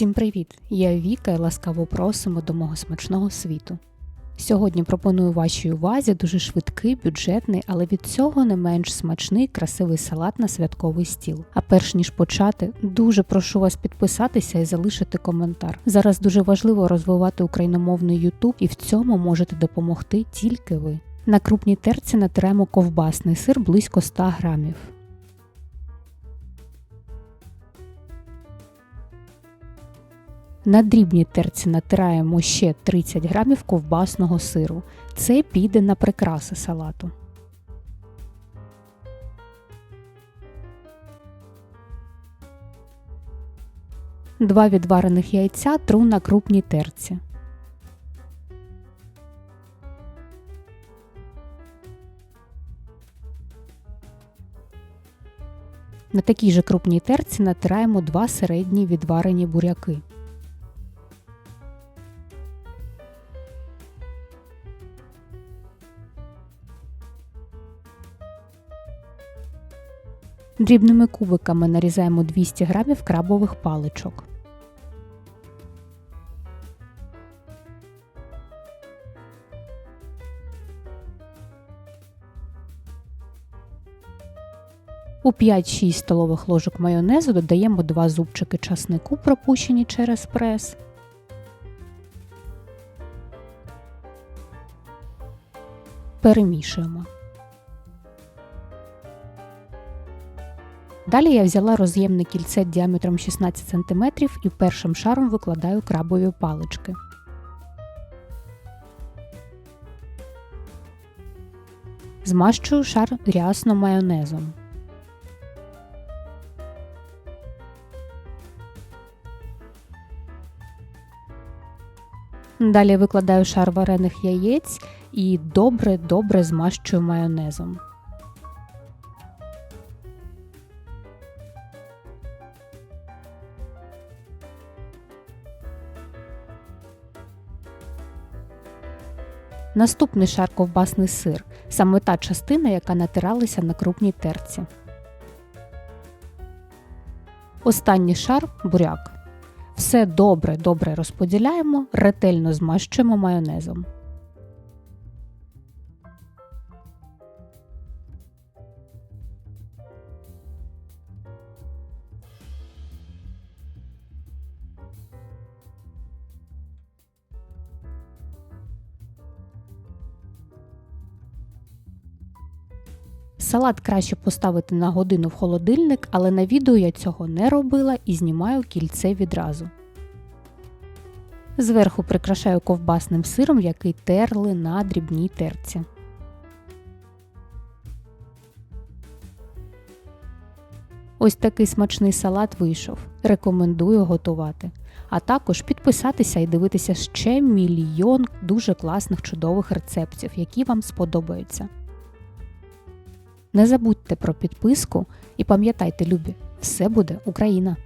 Всім привіт! Я Віка і ласкаво просимо до мого смачного світу. Сьогодні пропоную вашій увазі дуже швидкий, бюджетний, але від цього не менш смачний, красивий салат на святковий стіл. А перш ніж почати, дуже прошу вас підписатися і залишити коментар. Зараз дуже важливо розвивати україномовний YouTube, і в цьому можете допомогти тільки ви. На крупній терці натираємо ковбасний сир близько 100 грамів. На дрібній терці натираємо ще 30 грамів ковбасного сиру. Це піде на прикраси салату. Два відварених яйця тру на крупній терці. На такій же крупній терці натираємо два середні відварені буряки. Дрібними кубиками нарізаємо 200 г крабових паличок. У 5-6 столових ложок майонезу додаємо 2 зубчики часнику, пропущені через прес. Перемішуємо. Далі я взяла роз'ємне кільце діаметром 16 см і першим шаром викладаю крабові палички. Змащую шар рясно майонезом. Далі викладаю шар варених яєць і добре-добре змащую майонезом. Наступний шар ковбасний сир, саме та частина, яка натиралася на крупній терці. Останній шар буряк. Все добре добре розподіляємо, ретельно змащуємо майонезом. Салат краще поставити на годину в холодильник, але на відео я цього не робила і знімаю кільце відразу. Зверху прикрашаю ковбасним сиром, який терли на дрібній терці. Ось такий смачний салат вийшов. Рекомендую готувати. А також підписатися і дивитися ще мільйон дуже класних чудових рецептів, які вам сподобаються. Не забудьте про підписку і пам'ятайте, любі, все буде Україна!